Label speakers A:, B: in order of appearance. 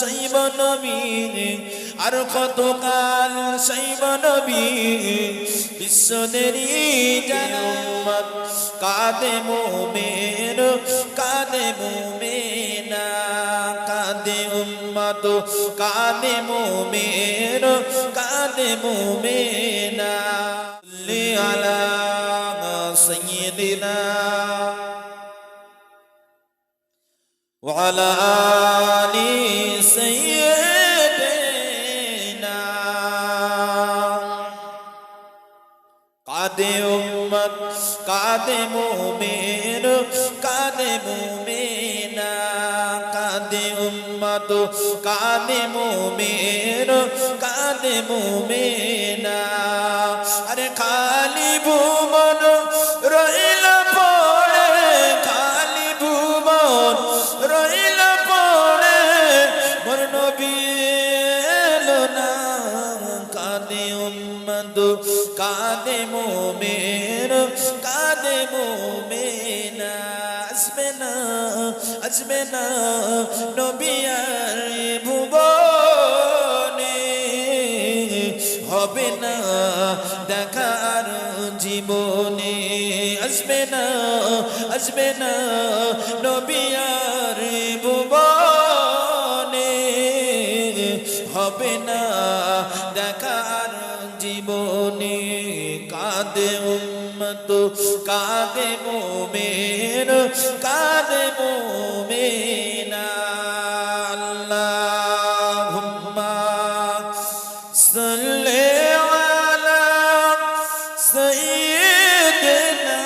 A: শৈব নবী, আর কতকাল শৈব নবী বিশ্বদেরই জনমত কাদে মোমের কাদে মোমেনা, কাদে উম্মত। কাদে মোমের কাদে মোমেনা। আলা সাইয়্যিদিনা। وعلى آل سيدنا قاد أمت قاد مؤمن قاد مؤمنا قاد أمت قاد مؤمن قاد مؤمنا أرخا নবী এলো না। কাদে উম্মদ কাদে মোমের কাদে মোমেনা। আসবে না আসবে না নবী আর ভুবনে। হবে না দেখার জীবনে। আসবে না, আসবে হবে না। দেখার জীবনে কাঁদে উম্মত কাঁদে মোমের কাঁদে মোমেনা আল্লাহুম্মা সাল্লি আলা সাইয়্যিদিনা